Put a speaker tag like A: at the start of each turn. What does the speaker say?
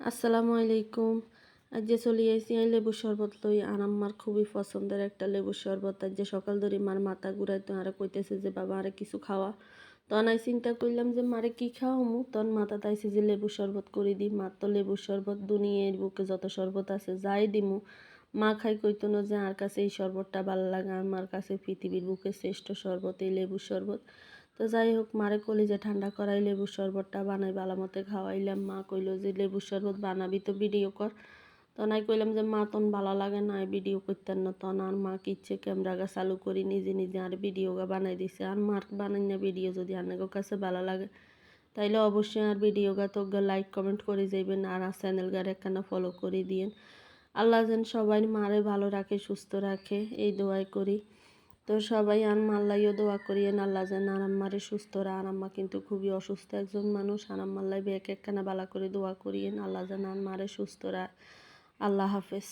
A: আসসালামু আলাইকুম। আজ যে চলে আইসি লেবু শরবত লই। আর আমার খুবই পছন্দের একটা লেবু শরবত। আজ যে সকাল ধরে মার মাথা ঘুরাইতো আর কইতেছে যে, বাবা, আরে কিছু খাওয়া। তখন আমি চিন্তা করলাম যে, মারে কি খাওয়ামু? তখন মাথা তাইছে যে, লেবু শরবত করে দিই। মার তো লেবু শরবত দুনিয়ার বুকে যত শরবত আছে, যাই দিমু। মা খাই কইতো না যে, আর কাছে এই শরবতটা ভালো লাগে আমার কাছে পৃথিবীর বুকে শ্রেষ্ঠ শরবত এই লেবু শরবত। তো যাই হোক, মারে কলি যে ঠান্ডা করাই লেবুর শরবতটা বানাই ভালো মতে খাওয়াইলাম। মা কইলো যে লেবুর শরবত বানাবি তো ভিডিও কর। তখন আমি কইলাম যে, মা তখন ভালো লাগে না ভিডিও করতেন না তখন আর মা ইচ্ছে, ক্যামেরা গা চালু করি, নিজে নিজে আর ভিডিও গা বানাই দিছে। আর মার বানাই না ভিডিও যদি আপনাদের কাছে ভালো লাগে, তাইলে অবশ্যই আর ভিডিও গা তো লাইক কমেন্ট করে যাইবেন। আর চ্যানেল গার একখানা ফলো করে দিয়েন। আল্লাহ যেন সবাই মারে ভালো রাখে, সুস্থ রাখে, এই দোয়াই করি। তো সবাই আর মাল্লাইও দোয়া করিয়েন, আল্লাহ যেন আরাম্মারে সুস্থ রা আরাম্মা কিন্তু খুবই অসুস্থ একজন মানুষ। আরাম্মাল্লাই এক একখানা বালা করে দোয়া করিয়েন, আল্লাহ যেন মারে সুস্থ রা আল্লাহ হাফেজ।